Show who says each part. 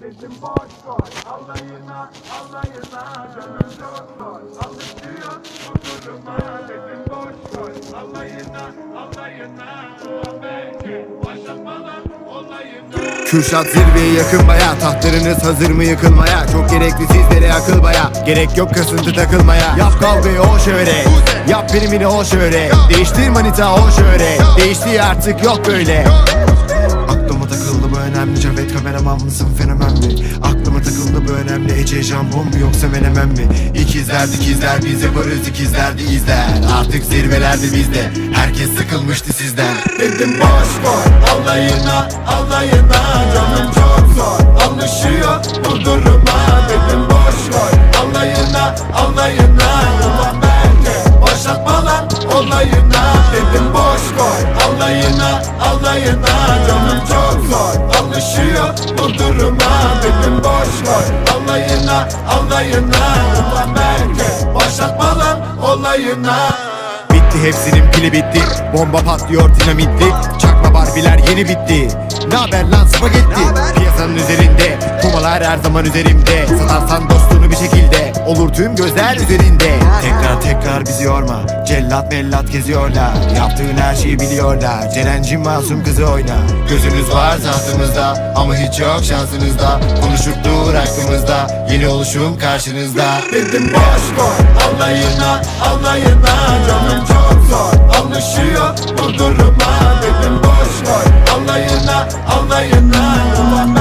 Speaker 1: Dedim boş koy alayına alayına Canım çok zor alışıyor bu duruma Dedim boş. Koy alayına alayına Bu belki başlamalar olayına Kürşat
Speaker 2: zirveye yakın baya. Tahtlarınız hazır mı yıkılmaya? Çok gerekli sizlere akıl baya. Gerek yok kasıntı takılmaya. Yap kavgayı o şöyle Yap primini o şöyle Değiştir manita o şöyle Değişti artık yok böyle.
Speaker 1: bu önemli. Cavit kameraman mısın
Speaker 2: fenomen
Speaker 1: mi? Aklıma takıldı bu önemli. Ece jambon mu yoksa menemen mi? İkizler dikizler biz yaparız ikizler de izler Artık zirvelerde bizde. Herkes sıkılmıştı sizden. Dedim boş koy alayına alayına. Canım çok zor alışıyor bu duruma. Dedim boş koy alayına alayına. Ulan belki başlatma lan olayına. Dedim boş koy alayına alayına. Canım çok zor alışıyor bu duruma. Dedim boş koy alayına alayına. Ulan belki başlatma lan olayına. Bitti
Speaker 2: hepsinin pili bitti. Bomba patlıyor dinamitti. Çakma barbiler yeni bitti. Ne haber lan spagetti? Piyasanın üzerinde Kumalar her zaman üzerimde. Satarsan dostunu bir şekilde Olur tüm gözler üzerinde. Tekrar tekrar kadar bizi yorma. Cellat mellat geziyorlar. Yaptığın her şeyi biliyorlar. Cerenci masum kızı oyna. Gözünüz
Speaker 1: var tahtımızda
Speaker 2: Ama
Speaker 1: hiç yok
Speaker 2: şansınızda. Konuşup dur
Speaker 1: hakkımızda.
Speaker 2: Yeni oluşum
Speaker 1: karşınızda. Dedim boş boş Anlayına anlayına. Canım çok zor Anlaşıyor bu duruma. Dedim boş boş Anlayına anlayına. Ulan